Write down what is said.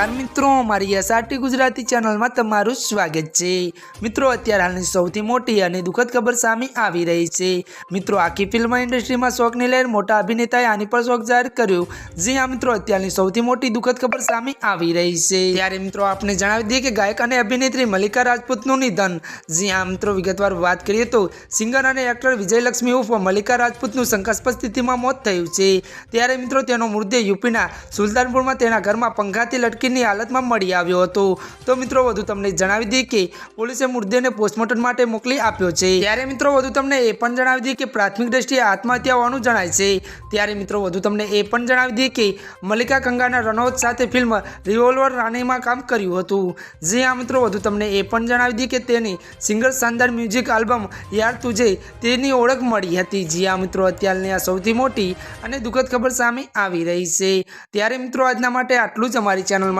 નમસ્કાર મિત્રો, મારી એસઆરટી ગુજરાતી ચેનલમાં તમારું સ્વાગત છે. મિત્રો, અત્યારે હાલની સૌથી મોટી અને દુઃખદ ખબર સામે આવી રહી છે. મિત્રો, આખી ફિલ્મ ઇન્ડસ્ટ્રીમાં શોકને લઈને મોટા અભિનેતાએ આની પર શોક જાહેર કર્યો. જે આ મિત્રો, અત્યારની સૌથી મોટી દુઃખદ ખબર સામે આવી રહી છે. ત્યારે મિત્રો આપણે જણાવી દઈએ કે ગાયક અને અભિનેત્રી મલ્લિકા રાજપૂતનું નિધન. જી આ મિત્રો, વિગતવાર વાત કરીએ તો સિંગર અને એક્ટર વિજયલક્ષ્મી ઉર્ફ મલ્લિકા રાજપૂતનું શંકાસ્પદ સ્થિતિમાં મોત થયું છે. ત્યારે મિત્રો, તેનો મૃતદેહ યુપીના સુલતાનપુરમાં તેના ઘરમાં પંખાથી લટકીની હાલતમાં મળી આવ્યો હતો. તો મિત્રો, વધુ તમને જણાવી દઈએ કે પોલીસે મૃતદેહને પોસ્ટમોર્ટમ માટે મોકલી આપ્યો છે. ત્યારે મિત્રો, વધુ તમને એ પણ જણાવી દઈએ કે પ્રાથમિક દ્રષ્ટિએ આત્મહત્યા હોવાનું જણાય છે. ત્યારે મિત્રો, વધુ તમને એ પણ જણાવી દઈએ કે મલ્લિકા કંગાના રનૌત સાથે ફિલ્મ રિવોલ્વર રાણીમાં કામ કર્યું હતું. જે આ મિત્રો, વધુ તમને એ પણ જણાવી દઈએ કે તેની સિંગલ શાનદાર મ્યુઝિક આલ્બમ યાર તુજે તેની ઓળખ મળી હતી. જી આ મિત્રો, અત્યારની આ સૌથી મોટી અને દુઃખદ ખબર સામે આવી રહી છે. ત્યારે મિત્રો, આજના માટે આટલું જ અમારી ચેનલમાં